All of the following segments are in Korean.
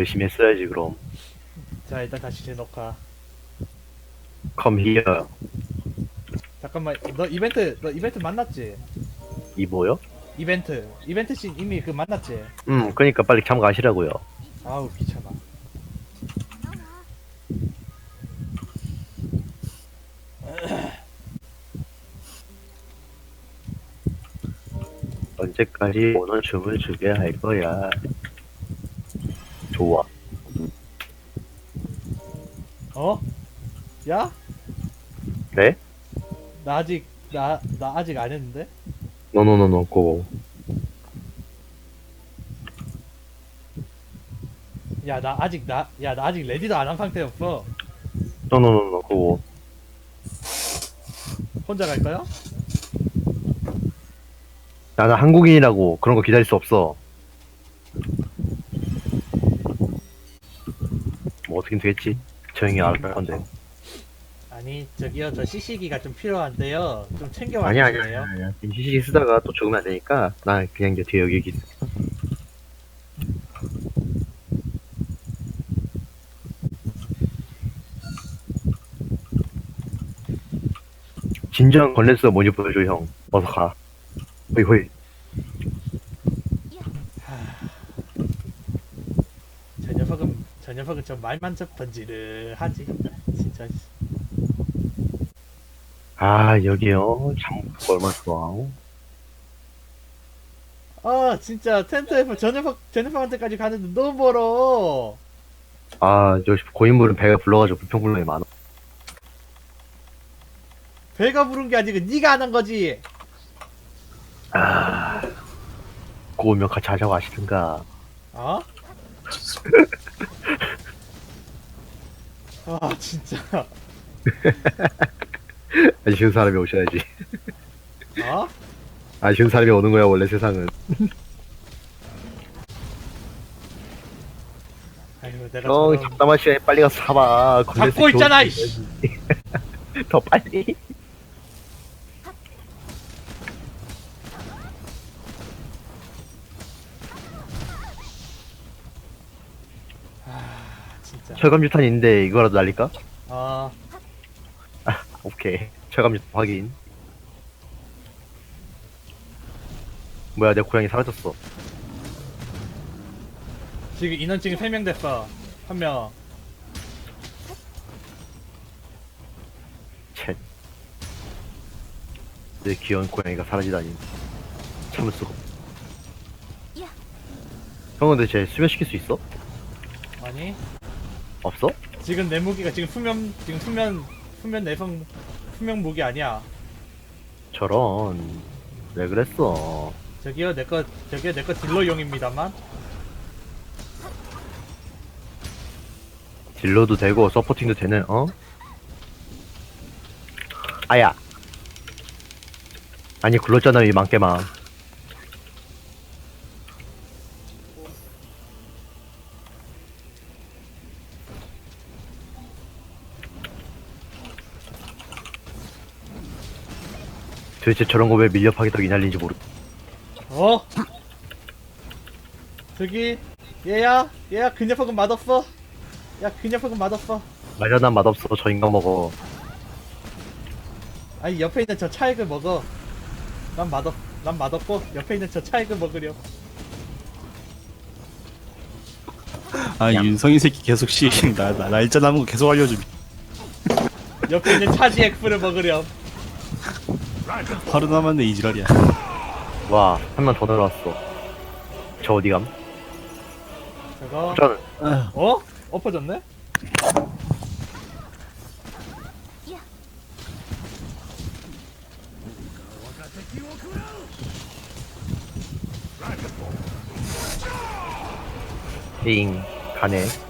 열심히 했어야지 그럼. 자 일단 다시 재녹화. Come here. 잠깐만 너 이벤트 너 이벤트 만났지? 이 뭐요? 이벤트. 이벤트 씬 이미 그 만났지? 음 그러니까 빨리 참가하시라고요. 아우 귀찮아. 언제까지 원원 춤을 추게 할 거야 좋아 어? 야? 네? 나 아직 나 나 아직 안 했는데? 노노노노 고 야 나 아직 나 야 나 아직 레디도 안 한 상태였어 노노노노 고 혼자 갈 거야? 나는 한국인이라고 그런 거 기다릴 수 없어 뭐 어떻게 되겠지 저 형이 알아서 할 건데. 아니 저기요 저 CC기가 좀 필요한데요. 좀 챙겨와 아니야 아니야 주실래요? 아니야. 시시기 쓰다가 또 죽으면 안 되니까 나 그냥 이제 뒤에 여기 여기 있어. 진정한 건랜스가 뭔지 보여줘 형 어서 가. 호이 호이 저 녀석은 저 녀석은 좀 말만 좀 번지르하지. 진짜. 아 여기요. 참 얼마나 좋아. 아 진짜. 텐트에서 저 녀석 저 녀석한테까지 가는데 너무 멀어. 아저 고인물은 배가 불러가지고 불평불만이 많아 배가 부른 게 아니고 네가 안 한 거지. 아 고우면 같이 하자고 하시든가. 어? 아 진짜. 아쉬운 사람이 오셔야지. 어? 아쉬운 사람이 오는 거야 원래 세상은. 아이고 내가 형 저런 잡담할 시간에 빨리 가서 사봐 잡고 있잖아 이씨. 더 빨리 철감 유탄 있는데 이거라도 날릴까? 아. 오케이. 철감 유탄 확인. 뭐야 내 고양이 사라졌어. 지금 인원 지금 3명 됐어. 한 명. 쳇. 내 귀여운 고양이가 사라지다니. 참을 수가 없어 형은 근데 쟤 수면시킬 수 있어? 아니 없어? 지금 내 무기가 지금 수면 지금 수면 수면 내성 수면 무기 아니야. 저런. 왜 그랬어? 저기요 내거 저기요 내거 딜러용입니다만. 딜러도 되고 서포팅도 되는 어? 아야. 아니 굴렀잖아 이 망개망 도대체 저런 거 왜 밀렵하게 더 이날린지 모르 어? 저기 얘야? 얘야 그 녀석은 맛없어? 야그 녀석은 맛없어? 맞아 난 맛없어. 저 인간 먹어. 아니 옆에 있는 저 차액을 먹어. 난 맛없 난 맛없고 옆에 있는 저 차액을 먹으려 아 윤성이 새끼 계속 씨 나 나, 날짜 남은 거 계속 알려줌. 옆에 있는 차지 엑프를 먹으렴 하루 남았네 이 지랄이야 와 한 명더 늘어왔어 저 어디감? 저거 저는 아, 어? 엎어졌네? 띵 가네 저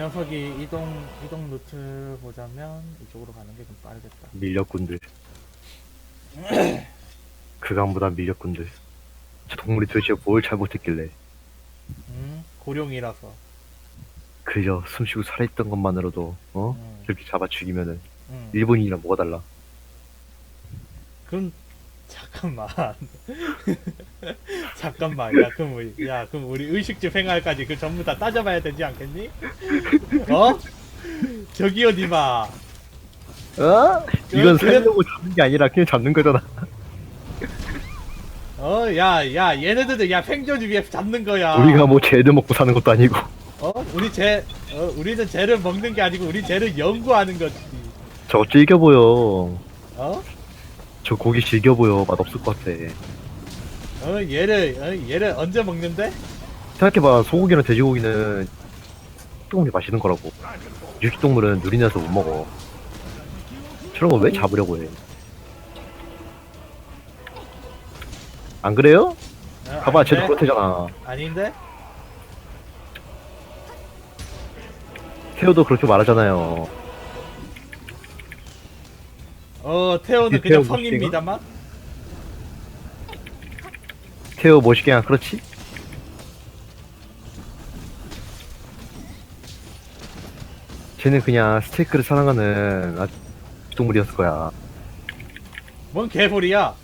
녀석이 이동 이동 루트 보자면 이쪽으로 가는 게 좀 빠르겠다. 밀렵꾼들 그강보다 밀렵꾼들 저 동물이 도대체 뭘 잘못했길래 음 고룡이라서. 그저 숨쉬고 살아있던 것만으로도 어? 음, 저렇게 잡아 죽이면은 음. 일본인이랑 뭐가 달라 그럼 잠깐만. 잠깐만. 야, 그럼 우리, 야, 그럼 우리 의식주 횡활까지 그 전부 다 따져봐야 되지 않겠니? 어? 저기요, 니마. 어? 이건 그래- 살려고 잡는 게 아니라 그냥 잡는 거잖아. 어, 야, 야, 얘네들도 야 팽조지 위해 잡는 거야. 우리가 뭐 죄를 먹고 사는 것도 아니고. 어, 우리 쟤, 어, 우리는 쟤를 먹는 게 아니고 우리 쟤를 연구하는 거지. 저거 질겨 보여. 어? 저 고기 질겨 보여. 맛 없을 것 같아. 어, 얘를, 어, 얘를 언제 먹는데? 생각해봐. 소고기랑 돼지고기는 조금 맛있는 거라고. 육식동물은 누리내서 못 먹어. 저런 거 왜 잡으려고 해? 안 그래요? 어, 봐봐, 쟤도 아닌데? 그렇대잖아. 아닌데? 태호도 그렇게 말하잖아요. 어, 태호는 이 그냥 태호 성입니다만? 태호 멋있게 그렇지? 쟤는 그냥 스테이크를 사랑하는 아, 동물이었을 거야. 뭔 개소리야?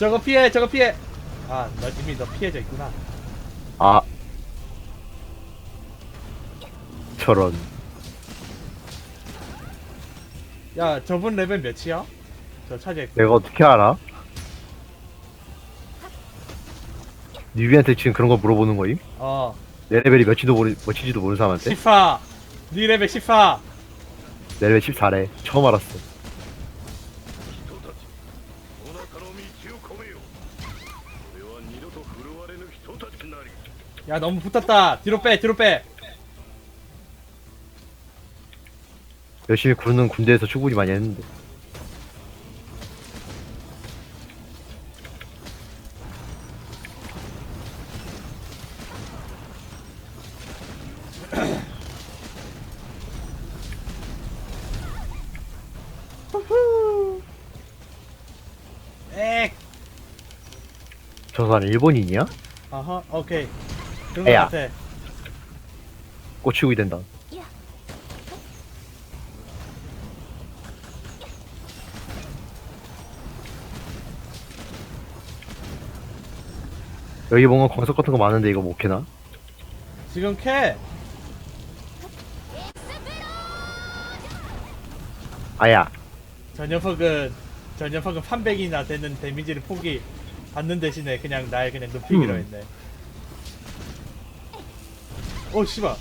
저거 피해, 저거 피해. 아, 너 이미 너 피해져 있구나. 아. 저런. 야, 저분 레벨 몇이야? 저 차지했. 내가 어떻게 알아? 뉴비한테 지금 그런 거 물어보는 거임? 어, 내 레벨이 몇인지도 모르, 몇인지도 모르는 사람한테? 14. 네 레벨 14. 내 레벨 14래. 처음 알았어. 人たちお腹の道を込めよ俺は二度と振るわれぬ人たちなり 야, 너무 붙었다. 뒤로 빼, 뒤로 빼. 열심히 구르는 군대에서 출근이 많이 했는데. 엑. 저 사람 일본인이야? 아하, 오케이. 그런 거. 같아. 꼬치구이 된다. 여기 뭔가 광석 같은 거 많은데 이거 못 캐나? 지금 캐. 아야 저 녀석은 저 녀석은 300이나 되는 데미지를 포기 받는 대신에 그냥 날 그냥 눕히기로 음. 했네. 오 씨발.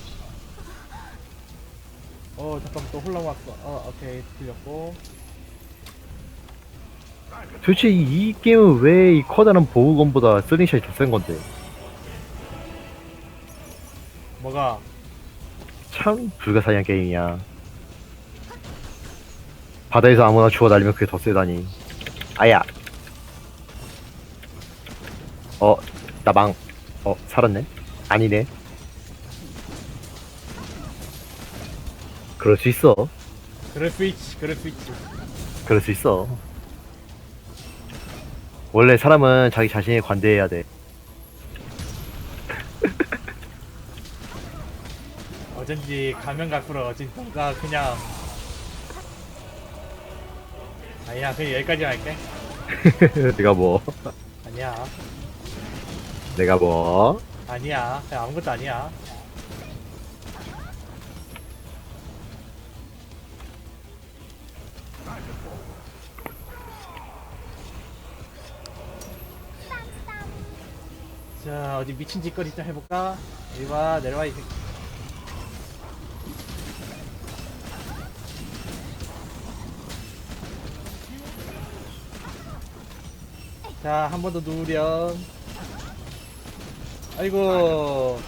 어 잠깐 또 홀랑 왔어. 어 오케이 틀렸고. 도대체 이, 이 게임은 왜 이 커다란 보호건보다 슬링샷이 더 센 건데? 뭐가? 참 불가사의한 게임이야. 바다에서 아무나 주워 날리면 그게 더 세다니. 아야. 어 나 망. 어 살았네? 아니네. 그럴 수 있어. 그럴 수 있지 그럴 수 있지. 그럴 수 있어 원래 사람은 자기 자신에 관대해야 돼. 어쩐지 가면 갈수록 어쩐지 뭔가 그냥 아니야 그냥 여기까지 할게. 내가 뭐? 아니야. 내가 뭐? 아니야. 그냥 아무것도 아니야. 자 어디 미친 짓거리 좀 해볼까? 이리 와 내려와 이 새끼. 자한 번 더 누렴. 아이고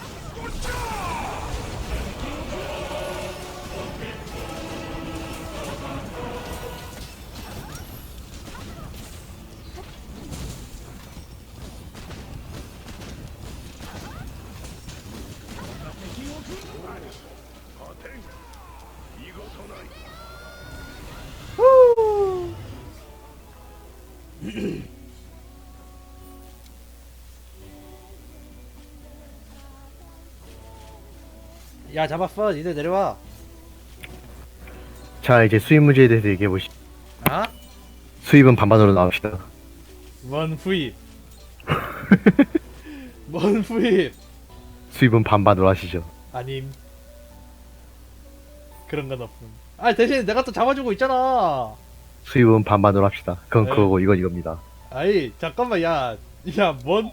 야 잡았어 니들 내려와 자 이제 수입 문제에 대해서 얘기해 보시. 아? 수입은 반반으로 나옵시다. 뭔 후입 뭔 후입 수입은 반반으로 하시죠. 아님 그런 건 없음 아 대신 내가 또 잡아주고 있잖아 수입은 반반으로 합시다. 그건 네. 그거고 이건 이겁니다. 아이 잠깐만 야야뭔야뭔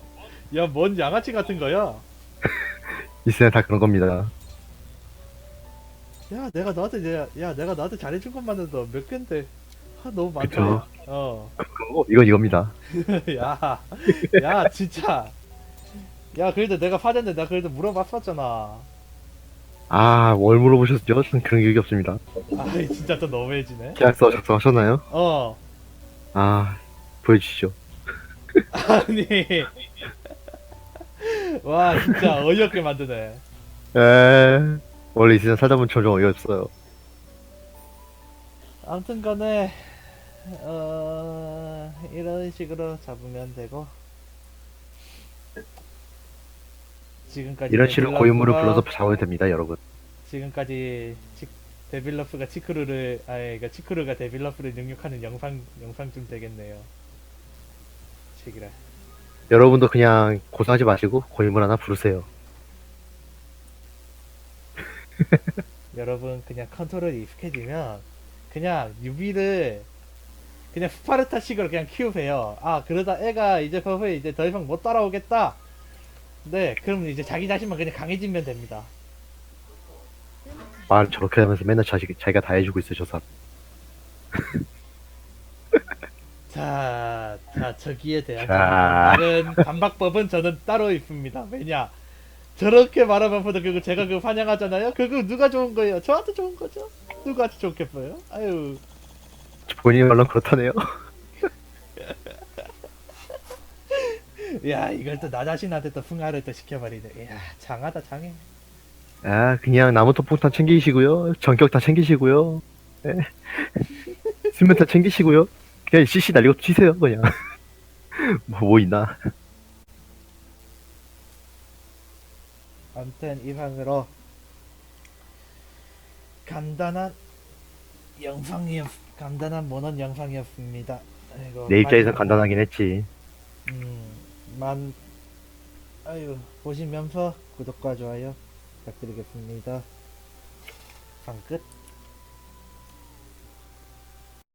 양아치 같은 거야 있으면 다 그런 겁니다. 야 내가 너한테 야, 야 내가 너한테 잘해준 것만으로도 몇 갠데 아 너무 많다 그쵸. 어 그거고 이건 이겁니다. 야, 야, 진짜. 야, 그래도 내가 파전데 나 그래도 물어봤었잖아. 아, 뭘 물어보셨죠? 저는 그런 기억이 없습니다. 아이, 진짜 또 너무해지네. 계약서 작성하셨나요? 어, 아, 보여주시죠. 아니. 와, 진짜 어이없게 만드네. 에, 원래 이 세상 살다 보면 점점 어이없어요. 아무튼 간에, 어, 이런 식으로 잡으면 되고. 지금까지 이런 식으로 고인물을 불러서 잡아도 됩니다, 여러분. 지금까지 치, 데빌로프가 치크루를 아니 그러니까 치크루가 데빌로프를 능력하는 영상 영상 좀 되겠네요. 책이라. 여러분도 그냥 고생하지 마시고 고인물 하나 부르세요. 여러분 그냥 컨트롤이 익숙해지면 그냥 유비를 그냥 스파르타식으로 그냥 키우세요. 아 그러다 애가 이제 서서히 이제 더 이상 못 따라오겠다. 네, 그럼 이제 자기 자신만 그냥 강해지면 됩니다. 말 저렇게 하면서 맨날 자기, 자기가 다 해주고 있어요, 저 사람. 자, 자 저기에 대한 자. 다른 반박법은 저는 따로 있습니다. 왜냐? 저렇게 말하면 보다 그거 제가 그거 환영하잖아요. 그거 누가 좋은 거예요? 저한테 좋은 거죠? 누가 좋겠어요? 아유, 본인 말로 그렇다네요. 야 이걸 또 나 자신한테 또 풍화를 또 시켜버리네. 야 장하다 장해. 아, 그냥 나무톱 폭탄 챙기시고요. 전격 다 챙기시고요. 예. 수면 다 챙기시고요. 그냥 CC 날리고 튀세요, 그냥. 뭐, 뭐 있나. 아무튼 이상으로 간단한 영상이었 간단한 모넌 영상이었습니다. 아이고, 내 입장에서 많이- 간단하긴 했지. 음, 만, 아유, 보시면서 구독과 좋아요 부탁드리겠습니다. 상 끝.